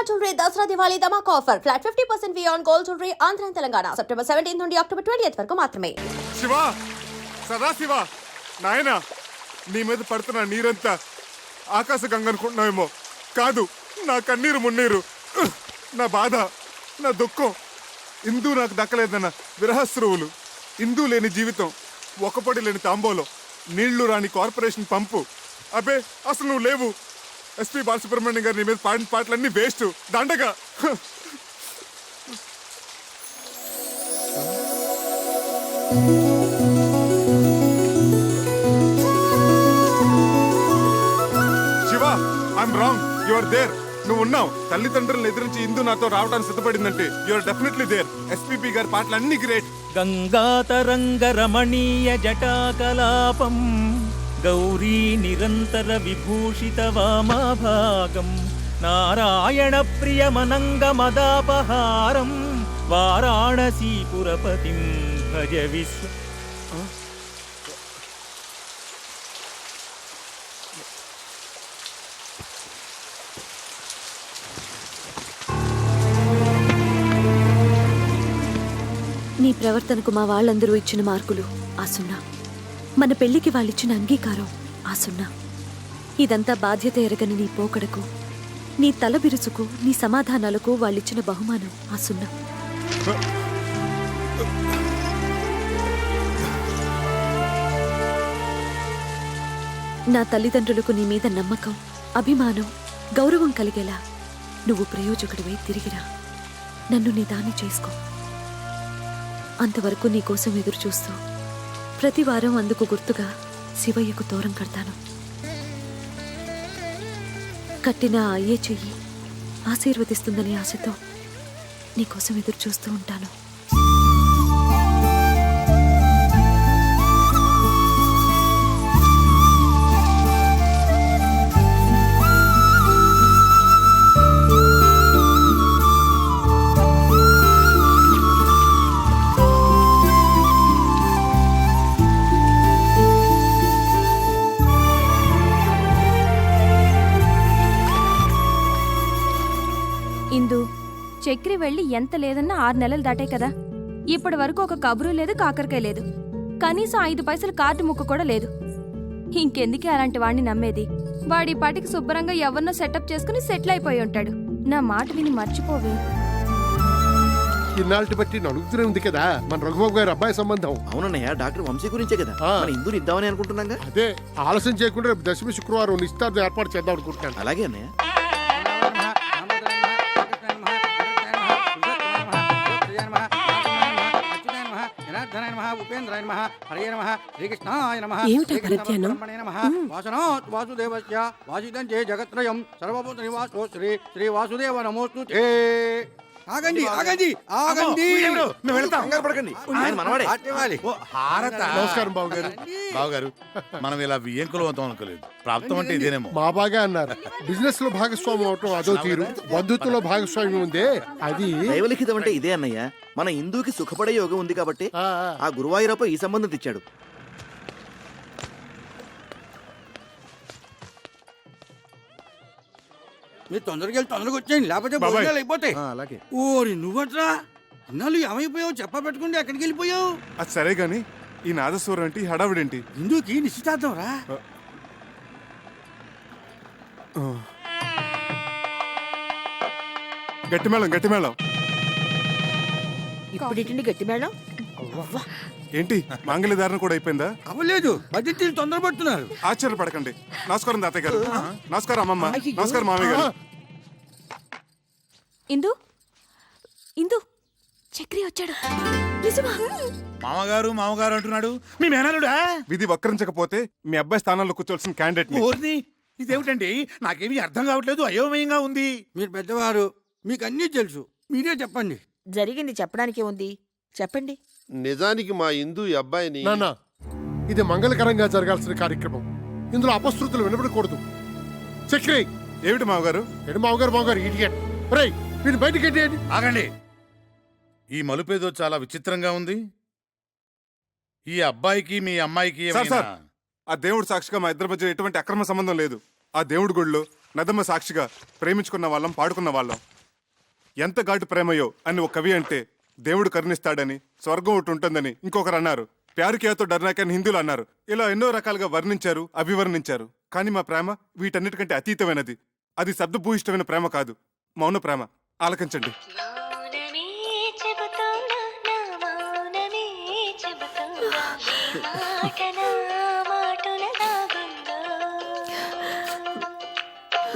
అమ్మా jewellery Dasara Diwali ధమాక్ offer. Flat fifty percent on gold jewellery Andhra Telangana. September seventeen నుండి October twenty వరకు మాత్రమే. శివ సదా శివ. నాయన నీ మీద పడుతున్న నీరంతా ఆకాశ గంగ అనుకుంటున్నావేమో కాదు నా కన్నీరు మున్నీరు. నా బాధ నా దుఃఖం. ఇందు నాకు దక్కలేదన్న విరహస్రువులు. ఇందు లేని జీవితం ఒకపడి లేని తాంబోలో. నీళ్ళు రాని కార్పొరేషన్ పంపు. అబే అసలు నువ్వు లేవు. ఎస్పి బాలసుబ్రహ్మణ్యం గారు నీ మీద పాడిన పాటలన్నీ వేస్ట్. దండగా. Shiva I'm wrong you are there నువ్వు ఉన్నావు. తల్లిదండ్రులను ఎదిరించి ఇందు నాతో రావడానికి సిద్ధపడిందంటే యువర్ డెఫినెట్లీ దేర్ ఎస్పీపీ గారి పాటలు అన్ని గ్రేట్ రమణీయ జటాకలాపం. గౌరీ నిరంతర విభూషిత వామాభాగం నారాయణ ప్రియమనంగమదాపహారం వారాణసీపురపతిం భజ విశ్వ నీ ప్రవర్తనకు మా వాళ్ళందరూ ఇచ్చిన మార్కులు ఆ సున్నా. మన పెళ్ళికి వాళ్ళిచ్చిన అంగీకారం ఆ సున్నా. ఇదంతా బాధ్యత ఎరగని నీ పోకడకు నీ తల బిరుసుకు నీ సమాధానాలకు వాళ్ళిచ్చిన బహుమానం ఆ సున్నా. నా తల్లిదండ్రులకు నీ మీద నమ్మకం అభిమానం గౌరవం కలిగేలా నువ్వు ప్రయోజకుడివై తిరిగిరా. నన్ను నీ దాన్ని చేసుకో. అంతవరకు నీకోసం ఎదురు చూస్తూ ప్రతి వారం అందుకు గుర్తుగా శివయ్యకు దూరం కడతాను. కట్టిన అయ్యే చెయ్యి ఆశీర్వదిస్తుందని ఆశతో నీకోసం ఎదురు చూస్తూ ఉంటాను. చక్రి వెళ్ళి ఎంత లేదన్నా ఆరు నెలలు దాటాయి కదా. ఇప్పటి వరకు ఒక కబురు లేదు కాకరకాయ లేదు. కనీసం ఐదు పైసలు కార్డు ముక్క కూడా లేదు. ఇంకెందుకే అలాంటి వాడిని నమ్మేది? వాడి పాటికి శుభ్రంగా ఎవరినో సెటప్ చేసుకుని సెటిల్ అయిపోయి ఉంటాడు. నా మాట విని మర్చిపోవే. ఇన్నాళ్ళటి బట్టి నడుగుతూనే ఉంది కదా. మన రఘుబాబు గారి అబ్బాయి సంబంధం. అవునన్నయ్య డాక్టర్ వంశీ గురించే కదా. ఆ. మన ఇందుని ఇద్దామని అనుకుంటున్నాగా? అదే ఆలస్యం చేయకుండా రేపు దశమి శుక్రవారం నిశ్చితార్థం ఏర్పాటు చేద్దాం అనుకుంటున్నాను. అలాగే అన్నయ్య. ఏమిటా పరధ్యానం? వాసుదేవస్య వాసితం చే జగత్రయం సర్వభూత నివాసో శ్రీ శ్రీ వాసుదేవ నమోస్తు ఆగండి ఆగండి ఆగండి. కంగారు పడకండి. ఆయన మనవాడే. ఆటేవాలి. నమస్కారం బాబు గారు. బావగారు మనం ఇలా బియ్యంకులు అవుతాం అనుకోలేదు. ప్రాప్తం అంటే ఇదేనేమో. మా బాగా అన్నారు. బిజినెస్లో భాగస్వామ్యం అవటం అదో తీరు. బంధుత్వంలో భాగస్వామ్యం ఉందే. అది దైవలిఖితం అంటే ఇదే అన్నయ్య. మన హిందూకి సుఖపడే యోగం ఉంది కాబట్టి. ఆ గురువాయూరప్ప ఈ సంబంధం తెచ్చాడు. మీరు తొందరగా వెళ్ళి తొందరగా వచ్చేయండి. లేకపోతే బాబాయ్. భోజనాలు అయిపోతాయి. ఆ, అలాగే. ఓరి నువ్వట్రా? ఇన్నాళ్ళు ఏమైపోయావు? చెప్ప పెట్టుకుంటే ఎక్కడికి వెళ్ళిపోయావు? అది సరే గాని ఈ నాదస్వరం ఏంటి? ఈ హడావిడేంటి? హిందూకి నిశ్చితార్థం రా. గట్టి మేళం గట్టి మేళం ఇప్పుడిటండి గట్టి మేడం ఏంటి? మాంగళ్య ధారణ కూడా అయిపోయిందా? అవ్వలేదు. బడ్జెట్ తొందరపడుతున్నారు ఆశ్చర్యపడకండి. నమస్కారం తాతయ్య గారు. నమస్కారం అమ్మమ్మ. నమస్కారం మామయ్య గారు. ఇందు? ఇందు? చక్రి వచ్చాడు. నిజమా? మామగారు మామగారు అంటున్నాడు. మీ మేనలుడా విధి వక్రించకపోతే మీ అబ్బాయి స్థానంలో కూర్చోవలసిన క్యాండిడేట్ ఇదేమిటండి? నాకేమీ అర్థం కావట్లేదు అయోమయంగా ఉంది. మీరు పెద్దవారు మీకు అన్నీ తెలుసు. మీరే చెప్పండి. జరిగింది చెప్పడానికి ఉంది చెప్పండి. నిజానికి మా ఇందు ఈ అబ్బాయిని నాన్న ఇది మంగళకరంగా జరగాల్సిన కార్యక్రమం. ఇందులో అపశృతులు వినపడకూడదు చక్రి ఏమిటి మామగారు ఎడు మావగారు మావగారు ఇడియట్. రేయ్ వీళ్ళు బయటికి ఎట్టేయండి ఆగండి. ఈ మలుపేదో చాలా విచిత్రంగా ఉంది. ఈ అబ్బాయికి మీ అమ్మాయికి సార్, ఏమైనా సార్. ఆ దేవుడు సాక్షిగా మా ఇద్దరి మధ్య ఎటువంటి అక్రమ సంబంధం లేదు. ఆ దేవుడి గుడిలో నదమ్మ సాక్షిగా ప్రేమించుకున్న వాళ్ళం పాడుకున్న వాళ్ళం. ఎంత ఘాటు ప్రేమయో అని ఒక కవి అంటే దేవుడు కరుణిస్తాడని స్వర్గం ఒకటి ఉంటుందని ఇంకొకరు అన్నారు. ప్యారుకేతో డర్నాక్ అని హిందువులు అన్నారు. ఇలా ఎన్నో రకాలుగా వర్ణించారు అభివర్ణించారు. కానీ మా ప్రేమ వీటన్నిటికంటే అతీతమైనది. అది శబ్దభూయిష్టమైన ప్రేమ కాదు. మౌన ప్రేమ. ఆలకించండి.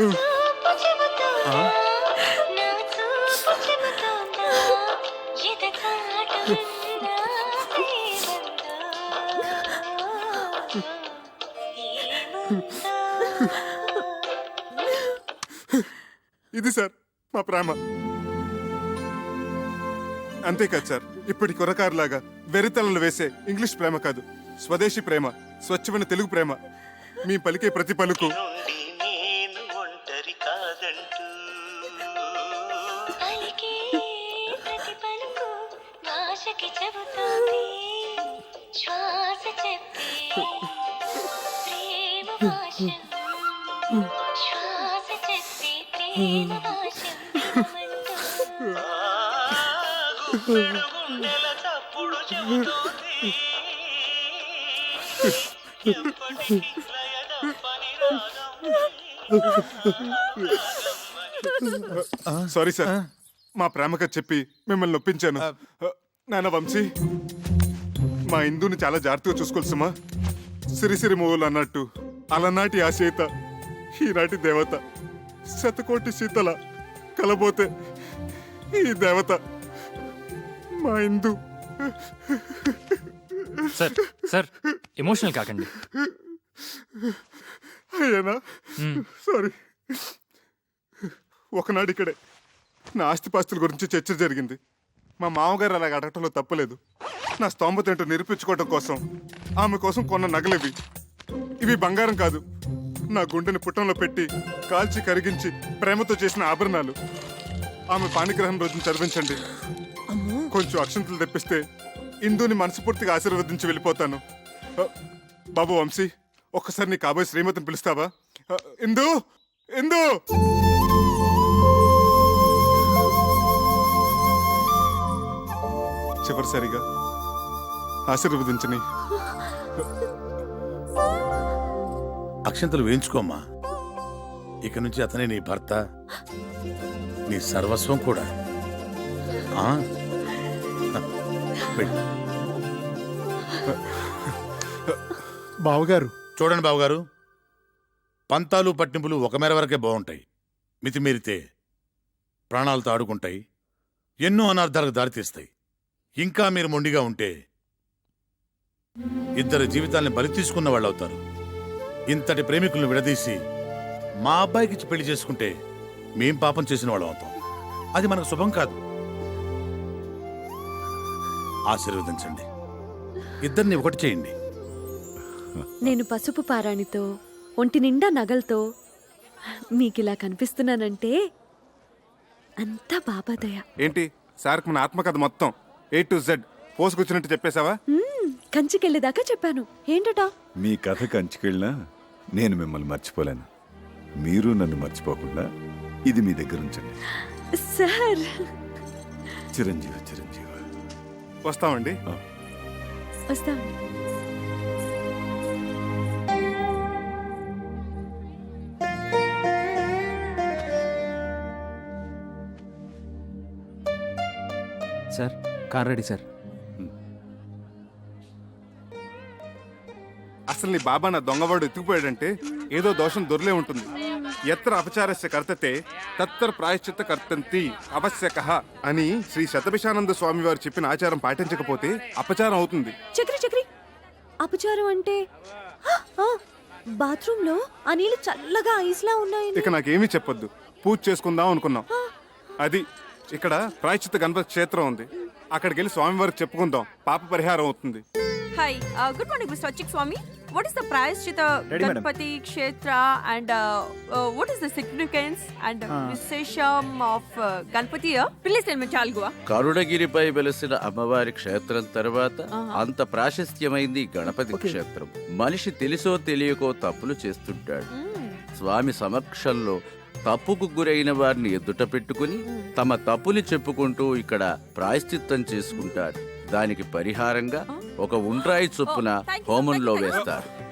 మౌనమే ప్రేమ. అంతేకాదు సార్ ఇప్పటి కొరకారులాగా వెరితలను వేసే ఇంగ్లీష్ ప్రేమ కాదు స్వదేశీ ప్రేమ స్వచ్ఛమైన తెలుగు ప్రేమ. మీ పలికే ప్రతి పలుకు. పలికే ప్రతి పలుకు భాషకి చెబుతోంది. శ్వాస చెప్పే ప్రేమ భాషం. శ్వాస చెప్పే ప్రేమ సారీ సార్. మా ప్రేమగా చెప్పి మిమ్మల్ని నొప్పించాను నాన్న వంశీ మా ఇందుని చాలా జాగ్రత్తగా చూసుకోవాలి సుమా. సిరిసిరి మూవలు అన్నట్టు అలనాటి ఆ సీత ఈనాటి దేవత శతకోటి సీతల కలబోతే ఈ దేవత. మా ఇందు. సార్ సార్ ఎమోషనల్ కాకండి. అయ్యానా? సారీ. ఒకనాడు ఇక్కడే నా ఆస్తిపాస్తుల గురించి చర్చ జరిగింది. మా మామగారు అలాగ అడగటంలో తప్పలేదు. నా స్తోమత ఏంటో నిరూపించుకోవడం కోసం ఆమె కోసం కొన్న నగలివి. ఇవి బంగారం కాదు. నా గుండెని పుట్టంలో పెట్టి కాల్చి కరిగించి ప్రేమతో చేసిన ఆభరణాలు. ఆమె పాణిగ్రహం రోజున చదివించండి. కొంచెం అక్షంతలు తెప్పిస్తే ఇందుని మనస్ఫూర్తిగా ఆశీర్వదించి వెళ్ళిపోతాను. బాబు వంశీ ఒక్కసారి నీ కాబోయే శ్రీమతిని పిలుస్తావా? ఇందు ఇందు! చివరిసారిగా ఆశీర్వదించని. అక్షంతలు వేయించుకోమ్మా. ఇక నుంచి అతనే నీ భర్త నీ సర్వస్వం కూడా. ఆ? వెళ్ళు. బావగారు. చూడండి బావగారు పంతాలు పట్టింపులు ఒక మేర వరకే బాగుంటాయి మితిమీరితే ప్రాణాలతో ఆడుకుంటాయి ఎన్నో అనార్థాలకు దారితీస్తాయి ఇంకా మీరు మొండిగా ఉంటే ఇద్దరు జీవితాల్ని బలి తీసుకున్న వాళ్ళు అవుతారు ఇంతటి ప్రేమికులను విడదీసి మా అబ్బాయికి పెళ్ళి చేసుకుంటే మేం పాపం చేసిన వాళ్ళం అవుతాం. అది మనకు శుభం కాదు. ఆశీర్వదించండి. ఇద్దరిని ఒకటి చేయండి. నేను పసుపు పారాణితో ఒంటి నిండా నగలతో మీకిలా కనిపిస్తున్నానంటే అంతా బాబాదయ ఏంటి? సార్కి మన ఆత్మకథ మొత్తం ఏ టు జెడ్ పోసుకొచ్చినట్టు చెప్పేశావా? కంచికెళ్ళేదాకా చెప్పాను. ఏంటట? మీ కథ కంచుకెళ్ళినా నేను మిమ్మల్ని మర్చిపోలేను. మీరు నన్ను మర్చిపోకుండా ఇది మీ దగ్గర ఉంచండి. సార్. చిరంజీవి చిరంజీవి. వస్తామండి. వస్తామండి సార్ కార్ రెడీ సార్. అసలు నీ బాబా నా దొంగవాడు ఎత్తుకుపోయాడంటే ఏదో దోషం దొరలే ఉంటుంది. ఎత్ర అపచారస్య కర్తతే తత్తర ప్రాయశ్చిత్త కర్తంతి అవశ్యక అని శ్రీ శతభిషానంద స్వామి వారు చెప్పిన ఆచారం పాటించకపోతే అపచారం అవుతుంది. చక్రి చక్రి. అపచారం అంటే? బాత్రూమ్లో ఆ నీళ్ళు చల్లగా ఐస్లా ఉన్నాయి ఇక నాకేమీ చెప్పొద్దు. పూజ చేసుకుందాం అనుకున్నాం. అది ఇక్కడ ప్రాయశ్చిత్త గణపతి క్షేత్రం ఉంది. అక్కడికి వెళ్ళి స్వామివారికి చెప్పుకుందాం. పాప పరిహారం అవుతుంది. Hi good morning mister Achik Swami what is the prayaschitta Ready, madam. Ganapati kshetra and what is the significance and విశేషం of Ganapati please tell me చాల్గువా కరుణగిరిపై వెలసిన అమ్మవారి క్షేత్రం తర్వాత అంత ప్రాశస్త్యమైంది గణపతి క్షేత్రం. మనిషి తెలుసో తెలియకో తప్పులు చేస్తుంటాడు. స్వామి సమక్షంలో తప్పుకు గురైన వారిని ఎదుట పెట్టుకుని తమ తప్పుని చెప్పుకుంటూ ఇక్కడ ప్రాయశ్చిత్తం చేసుకుంటారు. దానికి పరిహారంగా ఒక ఉండ్రాయి చొప్పున హోమంలో వేస్తారు.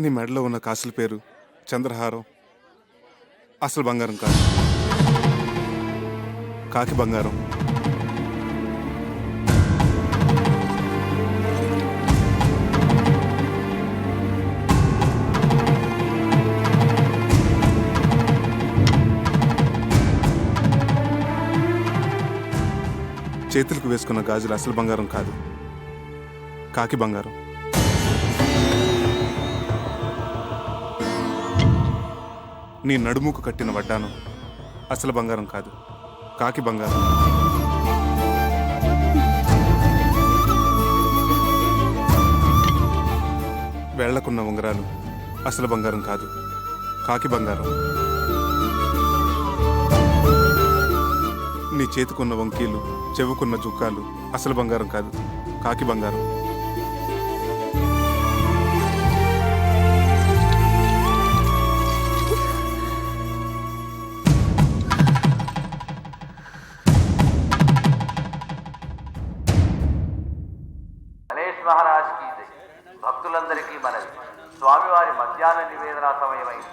నీ మెడలో ఉన్న కాసుల పేరు చంద్రహారం. అసలు బంగారం కాదు. కాకి బంగారం. చేతులకు వేసుకున్న గాజులు అసలు బంగారం కాదు. కాకి బంగారం. నీ నడుముకు కట్టిన వడ్డానం అసలు బంగారం కాదు. కాకి బంగారం. వేళ్ళకున్న ఉంగరాలు అసలు బంగారం కాదు. కాకి బంగారం. నీ చేతికున్న వంకీలు చెవుకున్న జుక్కాలు అసలు బంగారం కాదు కాకి బంగారం. గణేష్ మహారాజ్ భక్తులందరికీ మనవి. స్వామివారి మధ్యాహ్న నివేదన సమయమైంది.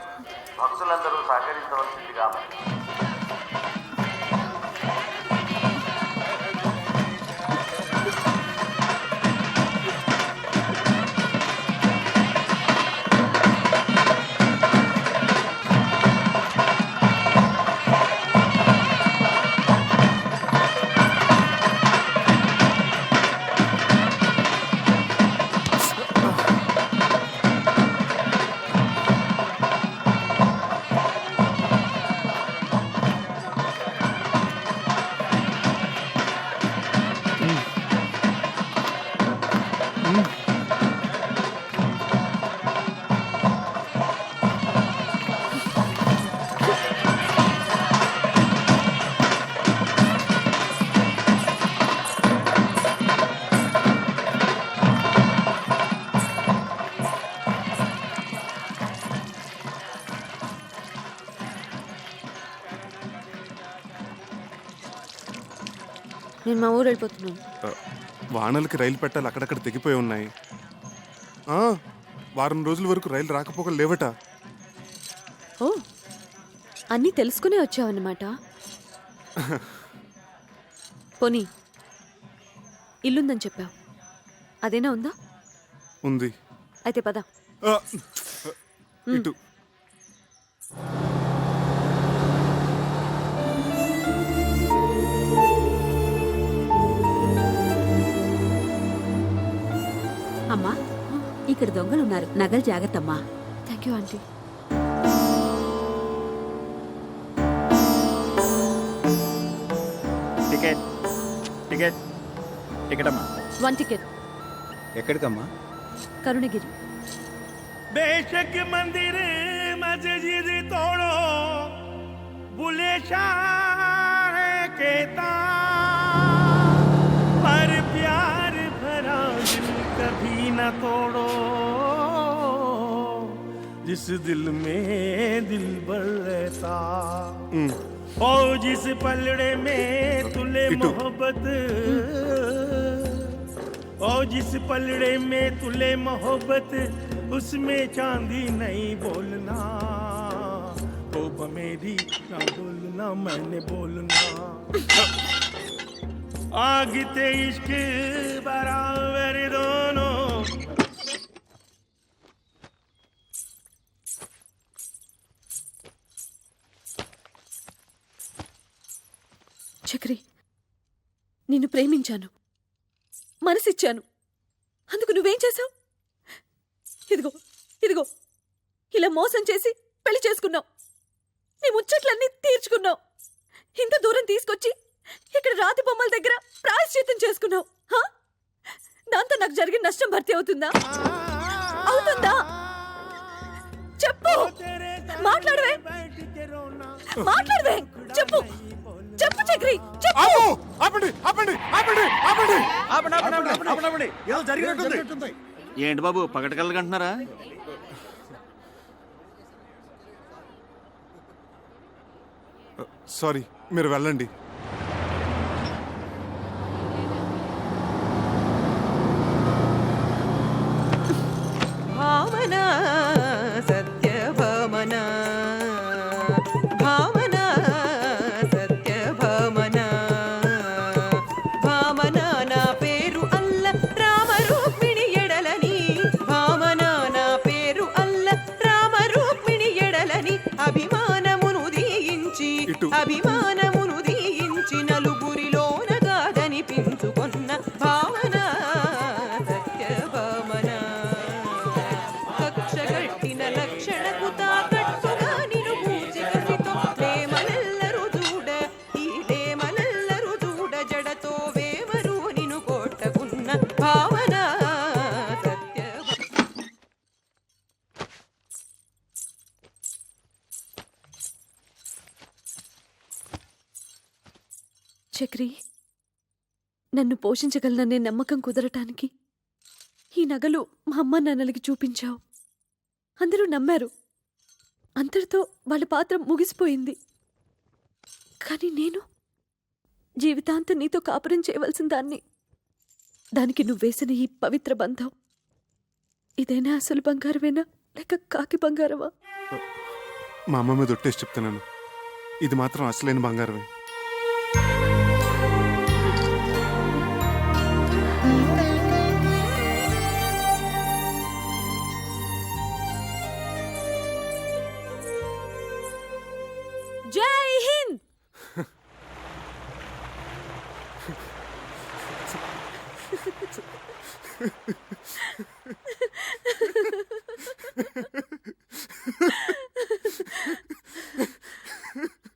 మా ఊరు వెళ్ళిపోతున్నాను ఆ, వానలకి రైలు పెట్టాలి అక్కడక్కడ తెగిపోయి ఉన్నాయి. ఆ, వారం రోజుల వరకు రైలు రాకపోకలు లేవట. ఓ అన్నీ తెలుసుకునే వచ్చావన్నమాట. పోనీ ఇల్లుందని చెప్పావు. అదేనా ఉందా? ఉంది. అయితే పద. ఆ, ఇటు. ఇక్కడ దొంగలున్నారు. నగలు జాగ్రత్తమ్మా. Thank you aunty ticket ticket ticket అమ్మా. వన్ టికెట్ ఎక్కడికమ్మా? కరుణగిరి. బేషక్ మందిర్ మస్జిద్ తోడో బులే కేతా न तोड़ो। जिस दिल में दिल भर रहता ఉమ్, ओ जिस पलड़े में तुले मोहब्बत ओ जिस पलड़े में तुले मोहब्बत उसमें चांदी नहीं बोलना। ओ मेरी ना बोलना मैंने बोलना। आग ते इश्क बराबर दोनों చక్రి నిన్ను ప్రేమించాను. మనసిచ్చాను. అందుకు నువ్వేం చేశావు? ఇదిగో ఇదిగో ఇలా మోసం చేసి పెళ్ళి చేసుకున్నావు. నీ ముచ్చట్లన్నీ తీర్చుకున్నావు. ఇంత దూరం తీసుకొచ్చి ఇక్కడ రాతి బొమ్మల దగ్గర ప్రాయశ్చిత్తం చేసుకున్నావు హా? దాంతో నాకు జరిగిన నష్టం భర్తీ అవుతుందా? అవుతుందా? చెప్పు! మాట్లాడవే! మాట్లాడవే! చెప్పు! చెప్పు చక్రి ఆపు! ఆపండి ఆపండి ఆపండి ఆపండి. ఆపండి, ఆపండి, ఆపండి, ఆపండి, ఆపండి. ఏదో జరిగినట్టుంది. ఏంటి బాబు పగటి కళ్ళకంటున్నారా సారీ మీరు వెళ్ళండి. ఇటు. చక్రి నన్ను పోషించగలననే నమ్మకం కుదరటానికి ఈ నగలు మా అమ్మ నాన్నలకి చూపించావు. అందరూ నమ్మారు. అంతటితో వాళ్ళ పాత్ర ముగిసిపోయింది. కానీ నేను జీవితాంతం నీతో కాపురం చేయవలసిన దాన్ని దానికి నువ్వేసిన ఈ పవిత్ర బంధం ఇదైనా అసలు బంగారమేనా? లేక కాకి బంగారమా? మా అమ్మ మీద చెప్తున్నాను. ఇది మాత్రం అసలైన బంగారమే.